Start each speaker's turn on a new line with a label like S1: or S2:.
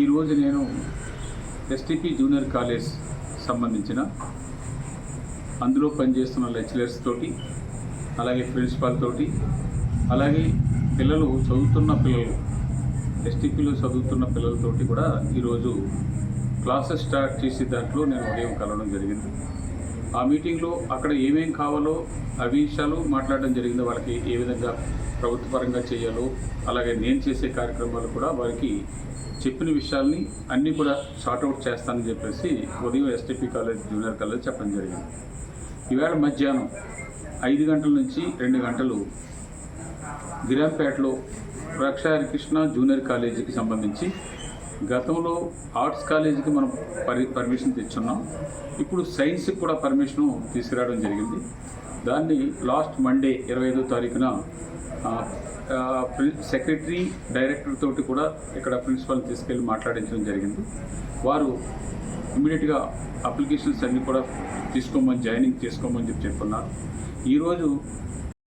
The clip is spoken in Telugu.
S1: ఈరోజు నేను ఎస్టిపి జూనియర్ కాలేజ్ సంబంధించిన అందులో పనిచేస్తున్న లెక్చరర్స్ తోటి అలాగే ప్రిన్సిపాల్ తోటి అలాగే పిల్లలు చదువుతున్న పిల్లలు ఎస్టిపిలో చదువుతున్న పిల్లలతోటి కూడా ఈరోజు క్లాసెస్ స్టార్ట్ చేసే దాంట్లో నేను ఉదయం కలవడం జరిగింది. ఆ మీటింగ్లో అక్కడ ఏమేం కావాలో అవి విషయాలు మాట్లాడడం జరిగింది. వాళ్ళకి ఏ విధంగా ప్రభుత్వపరంగా చేయాలో అలాగే నేను చేసే కార్యక్రమాలు కూడా వారికి చెప్పిన విషయాల్ని అన్నీ కూడా షార్ట్అవుట్ చేస్తానని చెప్పేసి ఉదయం ఎస్టీపీ కాలేజ్ జూనియర్ కాలేజ్ చెప్పడం జరిగింది. ఈవేళ మధ్యాహ్నం ఐదు గంటల నుంచి రెండు గంటలు గిరాంపేటలో రక్ష కృష్ణ జూనియర్ కాలేజీకి సంబంధించి గతంలో ఆర్ట్స్ కాలేజీకి మనం పరి పర్మిషన్ తెచ్చున్నాం. ఇప్పుడు సైన్స్కి కూడా పర్మిషన్ తీసుకురావడం జరిగింది. దాన్ని లాస్ట్ మండే ఇరవై ఐదో తారీఖున సెక్రటరీ డైరెక్టర్ తోటి కూడా ఇక్కడ ప్రిన్సిపల్ తీసుకెళ్ళి మాట్లాడించడం జరిగింది. వారు ఇమీడియట్గా అప్లికేషన్స్ అన్నీ కూడా తీసుకోమని జాయినింగ్ చేసుకోమని చెప్పి చెప్పున్నారు. ఈరోజు